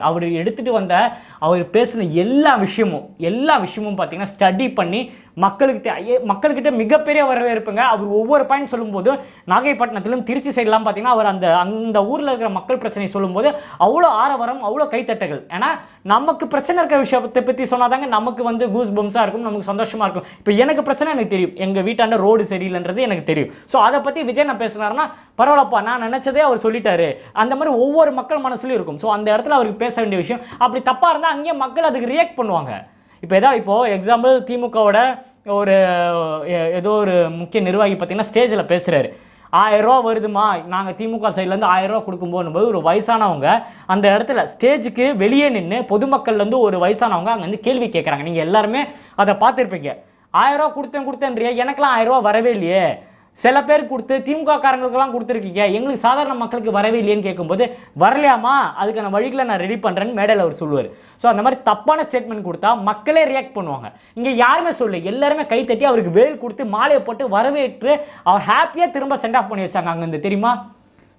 அவர் எடுத்துகிட்டு வந்த அவர் பேசின எல்லா விஷயமும் எல்லா விஷயமும் பார்த்தீங்கன்னா ஸ்டடி பண்ணி மக்களுக்கு மக்கள்கிட்ட மிகப்பெரிய வரவேற்புங்க. அவர் ஒவ்வொரு பாயிண்ட் சொல்லும்போது நாகைப்பட்டினத்திலும் திருச்சி சைட்லாம் பார்த்தீங்கன்னா அவர் அந்த அந்த ஊரில் இருக்கிற மக்கள் பிரச்சனையை சொல்லும்போது அவ்வளோ ஆரவரம் அவ்வளோ கைத்தட்டல் ஏன்னா நமக்கு பிரச்சனை இருக்கிற விஷயத்தை பற்றி சொன்னாதாங்க நமக்கு வந்து கூஸ் பம்ஸாக இருக்கும் நமக்கு சந்தோஷமாக இருக்கும். இப்போ எனக்கு பிரச்சனை எனக்கு தெரியும். எங்கள் வீட்டாண்ட ரோடு சரியில்லைன்றது எனக்கு தெரியும். ஸோ அதை பற்றி விஜய் நான் பேசுனாருன்னா பரவாயில்லப்பா நான் நினச்சதே அவர் சொல்லிட்டாரு. அந்த மாதிரி ஒவ்வொரு மக்கள் மனசுலையும் இருக்கும். ஸோ அந்த இடத்துல அவருக்கு பேச வேண்டிய விஷயம் அப்படி தப்பாக இருந்தால் அங்கேயே மக்கள் அதுக்கு ரியாக்ட் பண்ணுவாங்க. இப்போ ஏதாவது இப்போது எக்ஸாம்பிள் திமுகவோட ஒரு எ- ஏதோ ஒரு முக்கிய நிர்வாகி பார்த்தீங்கன்னா ஸ்டேஜில் பேசுகிறாரு ஆயிரரூவா வருதுமா நாங்கள் திமுக சைட்லேருந்து ஆயிரரூவா ரூபா போது ஒரு வயசானவங்க அந்த இடத்துல ஸ்டேஜுக்கு வெளியே நின்று பொதுமக்கள்லேருந்து ஒரு வயசானவங்க அங்கே வந்து கேள்வி கேட்குறாங்க நீங்கள் எல்லாருமே அதை பார்த்துருப்பீங்க. ஆயிரரூவா கொடுத்தேன் கொடுத்தேன்றியா எனக்கெல்லாம் ஆயிரரூவா வரவே இல்லையே. சில பேர் கொடுத்து திமுக காரங்களுக்கெல்லாம் கொடுத்துருக்கீங்க. எங்களுக்கு சாதாரண மக்களுக்கு வரவே இல்லையேன்னு கேட்கும்போது வரலையாமா அதுக்கான வழிகளை நான் ரெடி பண்ணுறேன்னு மேடையில் அவர் சொல்லுவார். ஸோ அந்த மாதிரி தப்பான ஸ்டேட்மெண்ட் கொடுத்தா மக்களே ரியாக்ட் பண்ணுவாங்க. இங்கே யாருமே சொல்லு எல்லாருமே கை தட்டி அவருக்கு வேல் கொடுத்து மாலையை போட்டு வரவேற்று அவர் ஹாப்பியாக திரும்ப சென்ட் ஆஃப் பண்ணி வச்சாங்க அங்கேருந்து. தெரியுமா?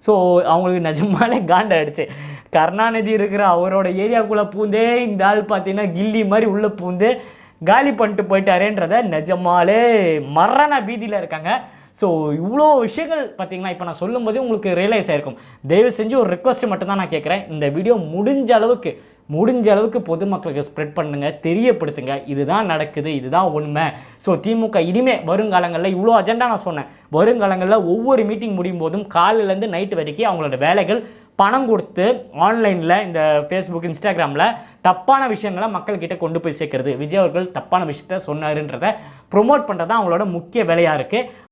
ஸோ அவங்களுக்கு நிஜமாலே காண்டாயிடுச்சு கருணாநிதி இருக்கிற அவரோட ஏரியாக்குள்ளே பூந்தே இந்த ஆள் பார்த்தீங்கன்னா கில்லி மாதிரி உள்ளே பூந்து காலி பண்ணிட்டு போயிட்டாரேன்றத நிஜமாலே மரண பீதியில் இருக்காங்க. ஸோ இவ்வளோ விஷயங்கள் பார்த்தீங்கன்னா இப்போ நான் சொல்லும்போதே உங்களுக்கு ரியலைஸ் ஆயிருக்கும். தயவு செஞ்சு ஒரு ரிக்வஸ்ட் மட்டும் தான் நான் கேட்குறேன். இந்த வீடியோ முடிஞ்ச அளவுக்கு முடிஞ்ச அளவுக்கு பொதுமக்களுக்கு ஸ்ப்ரெட் பண்ணுங்க தெரியப்படுத்துங்க. இதுதான் நடக்குது இதுதான் உண்மை. ஸோ திமுக இனிமே வருங்காலங்களில் இவ்வளோ அஜெண்டா நான் சொன்னேன். வருங்காலங்களில் ஒவ்வொரு மீட்டிங் முடியும் போதும் காலையிலேருந்து நைட்டு வரைக்கும் அவங்களோட வேலைகள் பணம் கொடுத்து ஆன்லைனில் இந்த ஃபேஸ்புக் இன்ஸ்டாகிராமில் தப்பான விஷயங்களை மக்கள்கிட்ட கொண்டு போய் சேர்க்கறது. விஜய் அவர்கள் தப்பான விஷயத்த சொன்னாருன்றதை ப்ரொமோட் பண்ணுறது தான் அவங்களோட முக்கிய வேலையாக இருக்குது